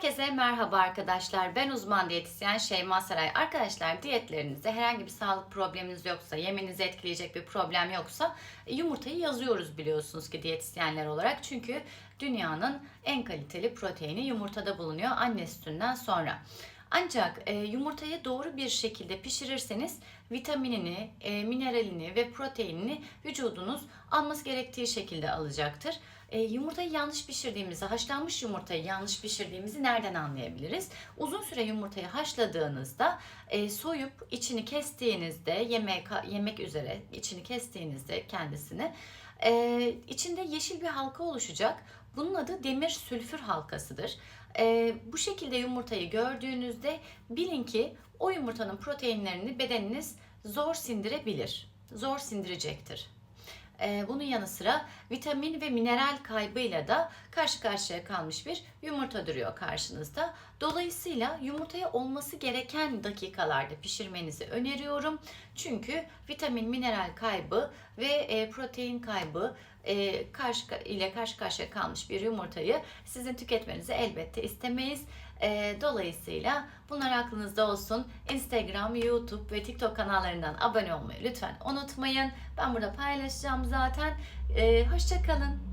Herkese merhaba arkadaşlar. Ben uzman diyetisyen Şeyma Saray. Arkadaşlar diyetlerinizde herhangi bir sağlık probleminiz yoksa, yemenizi etkileyecek bir problem yoksa e, yumurtayı yazıyoruz biliyorsunuz ki diyetisyenler olarak. Çünkü dünyanın en kaliteli proteini yumurtada bulunuyor anne sütünden sonra. Ancak e, yumurtayı doğru bir şekilde pişirirseniz vitaminini, e, mineralini ve proteinini vücudunuz alması gerektiği şekilde alacaktır. E, yumurtayı yanlış pişirdiğimizi, haşlanmış yumurtayı yanlış pişirdiğimizi nereden anlayabiliriz? Uzun süre yumurtayı haşladığınızda, e, soyup içini kestiğinizde, yemek yemek üzere içini kestiğinizde kendisini, e, içinde yeşil bir halka oluşacak. Bunun adı demir sülfür halkasıdır. E, bu şekilde yumurtayı gördüğünüzde bilin ki o yumurtanın proteinlerini bedeniniz zor sindirebilir. Zor sindirecektir. Ee, bunun yanı sıra vitamin ve mineral kaybıyla da karşı karşıya kalmış bir yumurta duruyor karşınızda. Dolayısıyla yumurtayı olması gereken dakikalarda pişirmenizi öneriyorum. Çünkü vitamin, mineral kaybı ve e, protein kaybı e, karşı ile karşı karşıya kalmış bir yumurtayı sizin tüketmenizi elbette istemeyiz. E, dolayısıyla bunlar aklınızda olsun. Instagram, YouTube ve TikTok kanallarından abone olmayı lütfen unutmayın. Ben burada paylaşacağım zaten. E, Hoşçakalın.